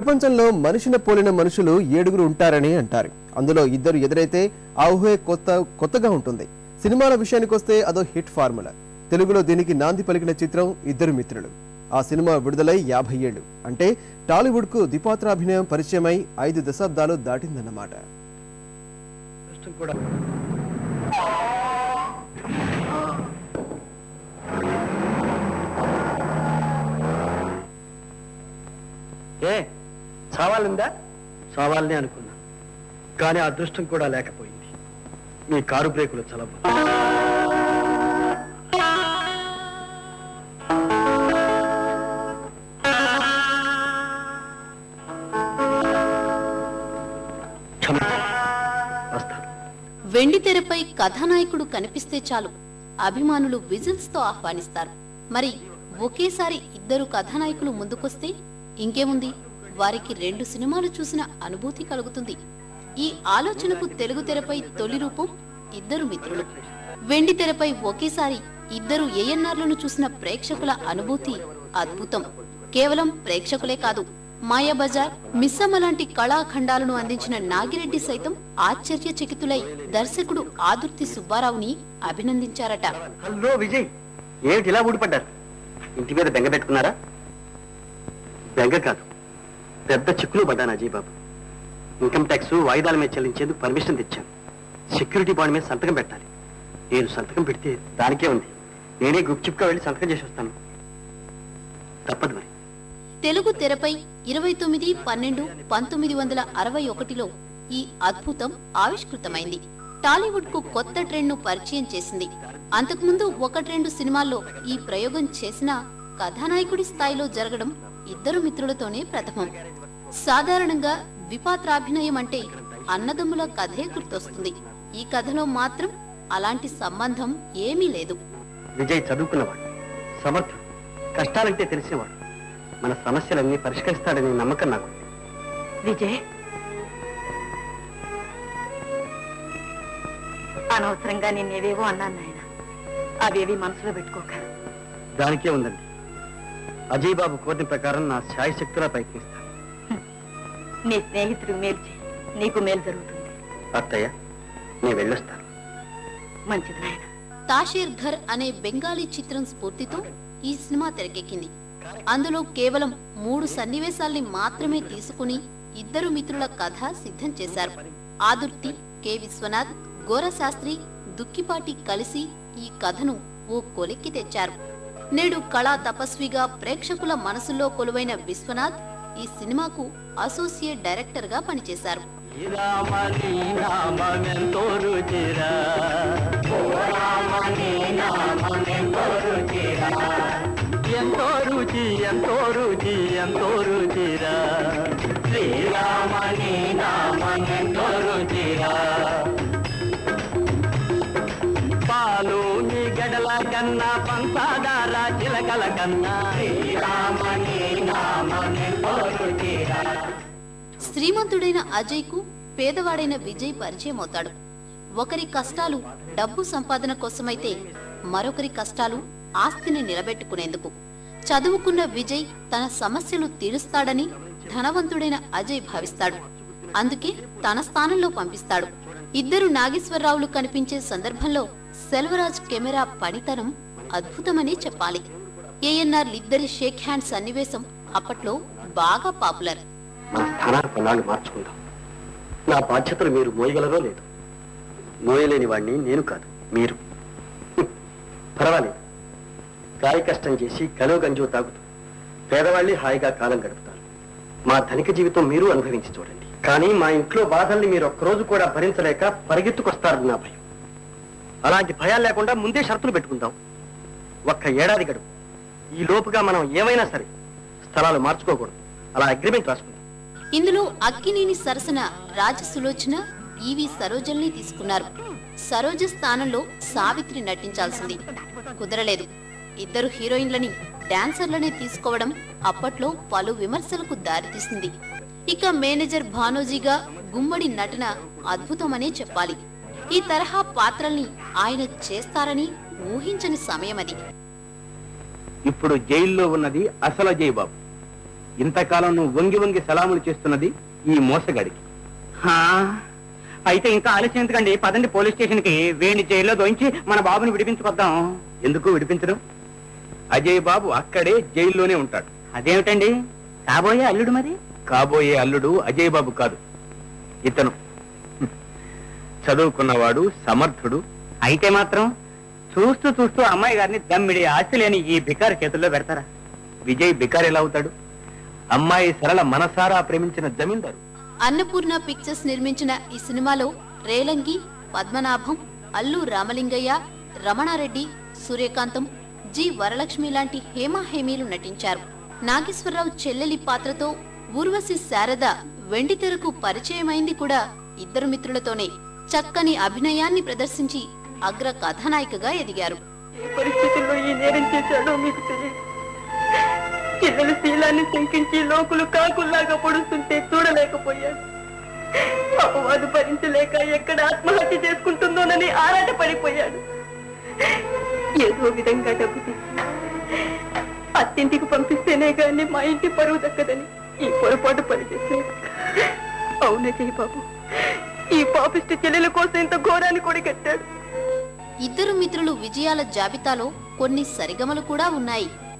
ప్రపంచంలో మనిషిని పోలిన మనుషులు ఏడుగురు ఉంటారని అంటారు. అందులో ఇద్దరు ఎదురైతే ఆ ఊహే కొత్త కొత్తగా ఉంటుంది. సినిమాల విషయానికొస్తే అదో హిట్ ఫార్ములా. తెలుగులో దీనికి నాంది పలికిన చిత్రం ఇద్దరు మిత్రులు. ఆ సినిమా విడుదలై యాభై ఏళ్ళు. అంటే టాలీవుడ్కు ద్విపాత్రాభినయం పరిచయమై ఐదు దశాబ్దాలు దాటిందన్నమాట. కూడా. చావాలందా చావాలని అనుకున్నా. కానీ అదృష్టం కూడా లేకపోయింది. మీ కారు బ్రేకులు చలవు. వెండి తెరపై కథానాయకుడు కనిపిస్తే చాలు. అభిమానులు విజిల్స్తో ఆహ్వానిస్తారు. మరి ఒకేసారి ఇద్దరు కథానాయకులు ముందుకొస్తే ఇంకేముంది? వారికి రెండు సినిమాలు చూసిన అనుభూతి కలుగుతుంది. ఈ ఆలోచనకు తెలుగు తెరపై తొలి రూపం ఇద్దరు మిత్రులు. వెండి తెరపై ఒకేసారి ఇద్దరు ఏఎన్ఆర్లను చూసిన ప్రేక్షకుల అనుభూతి అద్భుతం. కేవలం ప్రేక్షకులే కాదు మాయాబజార్ మిస్సమ్మ లాంటి కళాఖండాలను అందించిన నాగిరెడ్డి సైతం ఆశ్చర్యచకితులై దర్శకుడు ఆదుర్తి సుబ్బారావుని అభినందించారట. హలో విజయ్ ఏమిటి ఇలా ఊడిపడ్డారు? ఇంటి మీద బెంగ పెట్టుకున్నారా? బెంగ కాదు. పెద్ద చిక్కులు పడ్డాను అజయ్ బాబు ఇన్కమ్ ట్యాక్స్ వాయిదాల మీద చెల్లించేందుకు పర్మిషన్ తెచ్చాను. సెక్యూరిటీ బాండ్ మీద సంతకం పెట్టాలి. నేను సంతకం పెడితే దానికే ఉంది. నేనే గుప్చిప్గా వెళ్ళి సంతకం చేసి వస్తాను. తప్పదు మరి. తెలుగు తెరపై ఇరవై తొమ్మిది పన్నెండు పంతొమ్మిది వందల అరవై ఒకటిలో ఈ అద్భుతం ఆవిష్కృతమైంది. టాలీవుడ్కు కొత్త ట్రెండ్ను పరిచయం చేసింది. అంతకుముందు ఒకటి రెండు సినిమాల్లో ఈ ప్రయోగం చేసినా కథానాయకుడి స్థాయిలో జరగడం ఇద్దరు మిత్రులతోనే ప్రథమం. సాధారణంగా ద్విపాత్రాభినయం అంటే అన్నదమ్ముల కథే గుర్తొస్తుంది. ఈ కథలో మాత్రం అలాంటి సంబంధం ఏమీ లేదు. విజయ్ చదువుకున్నవాడు సమర్థుడు కష్టాలంటే తెలిసేవాడు మన సమస్యలన్నీ పరిష్కరిస్తాడనే నమ్మకం నాకు విజయ్! అనవసరంగా నిన్నేవేవో అన్నాను నాయన. అవేవి మనసులో పెట్టుకోక. దానికే ఉందండి. అజయ్ బాబు కోరిన ప్రకారం నా శాయశక్తులా ప్రయత్నిస్తాను నీ స్నేహితుడు మేలు చేయి. నీకు మేలు జరుగుతుంది. అత్తయ్య నేను వెళ్ళొస్తాను మంచిది నాయన. తాషేర్ ఘర్ అనే బెంగాలీ చిత్రం స్ఫూర్తితో ఈ సినిమా తెరకెక్కింది. అందులో కేవలం మూడు సన్నివేశాల్ని మాత్రమే తీసుకుని ఇద్దరు మిత్రుల కథ సిద్ధం చేశారు. ఆదుర్తి కె. విశ్వనాథ్ గోరశాస్త్రి దుక్కిపాటి కలిసి ఈ కథను ఓ కొలిక్కి తెచ్చారు. నేడు కళా తపస్విగా ప్రేక్షకుల మనసులో కొలువైన విశ్వనాథ్ ఈ సినిమాకు అసోసియేట్ డైరెక్టర్గా పనిచేశారు ఎంతో రుచి ఎంతో రుచి ఎంతో రుచిరా. శ్రీరామణి నామం పంచదార చిలకల కన్నా శ్రీమంతుడైన అజయ్కు పేదవాడైన విజయ్ పరిచయం అవుతాడు ఒకరి కష్టాలు డబ్బు సంపాదన కోసమైతే మరొకరి కష్టాలు ఆస్తిని నిలబెట్టుకునేందుకు. చదువుకున్న విజయ్ తన సమస్యలు తీరుస్తాడని ధనవంతుడైన అజయ్ భావిస్తాడు. అందుకే తన స్థానంలో పంపిస్తాడు. ఇద్దరు నాగేశ్వరరావులు కనిపించే సందర్భంలో సెల్వరాజ్ కెమెరా పనితనం అద్భుతమనే చెప్పాలి. ఏఎన్ఆర్లు ఇద్దరి షేక్ హ్యాండ్ సన్నివేశం అప్పట్లో బాగా పాపులర్. మన స్థానాలు కొన్నాళ్ళు మార్చుకుందాం. నా బాధ్యతలు మీరు మోయగలరో లేదు. మోయలేని వాడిని నేను కాదు మీరు. పర్వాలేదు. కాయ కష్టం చేసి కలో గంజో తాగుతూ పేదవాళ్ళని హాయిగా కాలం గడుపుతారు. మా ధనిక జీవితం మీరు అనుభవించి చూడండి. కానీ మా ఇంట్లో బాధల్ని మీరు ఒక్కరోజు కూడా భరించలేక పరిగెత్తుకొస్తారు నా భయం. అలాంటి భయాలు లేకుండా ముందే షరతులు పెట్టుకుందాం. ఒక్క ఏడాది గడుపు. ఈ లోపుగా మనం ఏమైనా సరే స్థలాలు మార్చుకోకూడదు. అలా అగ్రిమెంట్ రాసుకుంటాం ఇందులో అక్కినేని సరసన రాజ సులోచన ఈవి సరోజల్ని తీసుకున్నారు. సరోజ స్థానంలో సావిత్రి నటించాల్సింది. కుదరలేదు. ఇద్దరు హీరోయిన్లని డాన్సర్లనే తీసుకోవడం అప్పట్లో పలు విమర్శలకు దారితీసింది ఇక మేనేజర్ భానోజీగా గుమ్మడి నటన అద్భుతమనే చెప్పాలి. ఈ తరహా పాత్రల్ని ఆయన చేస్తారని ఊహించని సమయమది. ఇప్పుడు జైల్లో ఉన్నది అసలు అజయ్ బాబు. ఇంతకాలం నువ్వు వంగి వంగి సలాములు చేస్తున్నది ఈ మోసగాడికి. అయితే ఇంకా ఆలస్యం ఎందుకండి? పదండి పోలీస్ స్టేషన్కి వేణి జైల్లో దోయించి మన బాబుని విడిపించుకొద్దాం. ఎందుకు విడిపించడం? అజయ్ బాబు అక్కడే జైల్లోనే ఉంటాడు. అదేమిటండి? కాబోయే అల్లుడు మరి? కాబోయే అల్లుడు అజయ్ బాబు కాదు. ఇతను. చదువుకున్నవాడు సమర్థుడు. అయితే మాత్రం చూస్తూ చూస్తూ అమ్మాయి గారిని దమ్మిడి ఆస్తి లేని ఈ బికారి చేతుల్లో పెడతారా? విజయ్ బికార్ ఎలా అవుతాడు? అమ్మాయి సరళ మనసారా ప్రేమించిన జమీందారు. అన్నపూర్ణ పిక్చర్స్ నిర్మించిన ఈ సినిమాలో రేలంగి పద్మనాభం అల్లు రామలింగయ్య రమణారెడ్డి సూర్యకాంతం జి వరలక్ష్మి లాంటి హేమాహేమీలు నటించారు. నాగేశ్వరరావు చెల్లెలి పాత్రతో ఊర్వశి శారద వెండితెరకు పరిచయమైంది కూడా ఇద్దరు మిత్రులతోనే. చక్కని అభినయాన్ని ప్రదర్శించి అగ్ర కథానాయికగా ఎదిగారు. ఏ పరిస్థితుల్లో ఈ నేరం చేశాడో మీకు తెలియదు. శీలాన్ని శంకించి లోకులు కాకుల్లాగా పొడుస్తుంటే చూడలేకపోయాడు అపవాదు భరించలేక ఎక్కడ ఆత్మహత్య చేసుకుంటుందోనని ఆరాట పడిపోయాడు ఏదో విధంగా డబ్బు తెచ్చి అత్తింటికి పంపిస్తేనే గాని మా ఇంటి పరువు దక్కదని ఈ పొరపాటు పనిచేశాడు అవునే జయబాబు బాబు ఈ పాపిష్టి చెల్లెల కోసం ఇంత ఘోరాన్ని కొడిగట్టాడు. ఇద్దరు మిత్రులు విజయాల జాబితాలో కొన్ని సరిగమలు కూడా ఉన్నాయి.